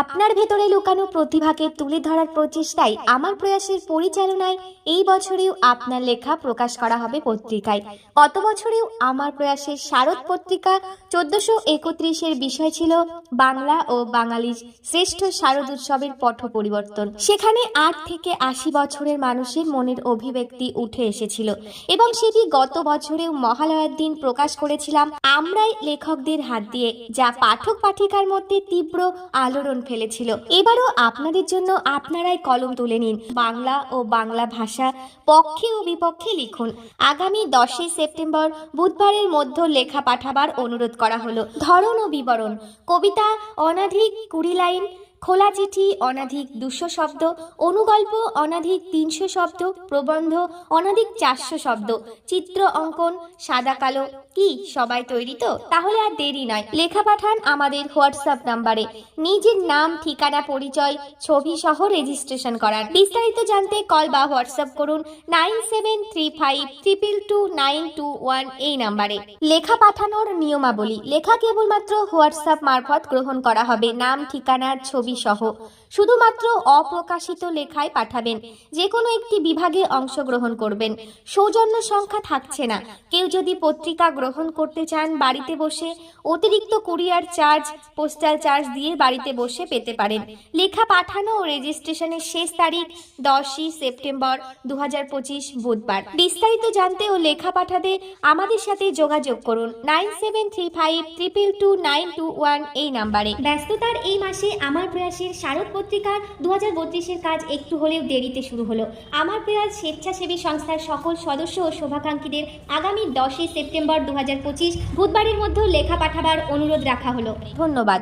আপনার ভেতরে লুকানো প্রতিভাকে তুলে ধরার প্রচেষ্টায় আমার প্রয়াসের পরিচালনায় এই বছরেও আপনার লেখা প্রকাশ করা হবে পত্রিকায়। গত বছরেও আমার প্রয়াসের শারদ পত্রিকা চোদ্দশো একত্রিশের বিষয় ছিল বাংলা ও বাঙালির শ্রেষ্ঠ শারদ উৎসবের পট পরিবর্তন। সেখানে আট থেকে আশি বছরের মানুষের মনের অভিব্যক্তি উঠে এসেছিল এবং সেটি গত বছরেও মহালয়ার দিন প্রকাশ করেছিলাম আমরাই লেখকদের হাত দিয়ে, যা পাঠক পাঠিকার মধ্যে তীব্র আলোড়ন ফেলেছিল। এবারও আপনাদের জন্য আপনারাই কলম তুলে নিন। বাংলা ও বাংলা ভাষা পক্ষে ও বিপক্ষে লিখুন। আগামী দশই সেপ্টেম্বর বুধবারের মধ্যে লেখা পাঠাবার অনুরোধ করা হলো। ধরন ও বিবরণ। কবিতা অনাধিক কুড়ি লাইন খোলা চিঠি, অনাধিক দুশো শব্দ, অনুগল্প, অনাধিক তিনশো শব্দ, প্রবন্ধ, অনাধিক চারশো শব্দ, চিত্র অঙ্কন, সাদা কালো, কি, সবাই তৈরি তো? তাহলে আর দেরি নয়। লেখা পাঠান আমাদের হোয়াটসঅ্যাপ নাম্বারে। নিজের নাম, ঠিকানা, পরিচয়, ছবি সহ রেজিস্ট্রেশন করার। বিস্তারিত জানতে কল বা হোয়াটসঅ্যাপ করুন nine seven three five triple two nine two one এই নাম্বারে। লেখা পাঠানোর নিয়মাবলী। লেখা কেবলমাত্র হোয়াটসঅ্যাপ মারফত গ্রহণ করা হবে। নাম, ঠিকানা, ছবি সহ শুধুমাত্র অপ্রকাশিত লেখায় পাঠাবেন। যে কোনো একটি বিভাগে অংশগ্রহণ করবেন। সৌজন্য সংখ্যা থাকছে না। কেউ যদি পত্রিকা গ্রহণ করতে চান বাড়িতে বসে, অতিরিক্ত কুরিয়ার চার্জ, পোস্টাল চার্জ দিয়ে বাড়িতে বসে পেতে পারেন। লেখা পাঠানো ও রেজিস্ট্রেশনের শেষ তারিখ দশই সেপ্টেম্বর দু হাজার পঁচিশ বুধবার। বিস্তারিত জানতে ও লেখা পাঠাতে আমাদের সাথে যোগাযোগ করুন nine seven three five two nine two one এই নাম্বারে। ব্যস্ততার এই মাসে আমার প্রয়াসের শারদ পত্রিকার দু হাজার বত্রিশের কাজ একটু হলেও দেরিতে শুরু হলো। আমার প্রয়াস স্বেচ্ছাসেবী সংস্থার সকল সদস্য ও শোভাকাঙ্ক্ষীদের আগামী দশই সেপ্টেম্বর দু হাজার পঁচিশ বুধবারের মধ্যেও লেখা পাঠাবার অনুরোধ রাখা হলো। ধন্যবাদ।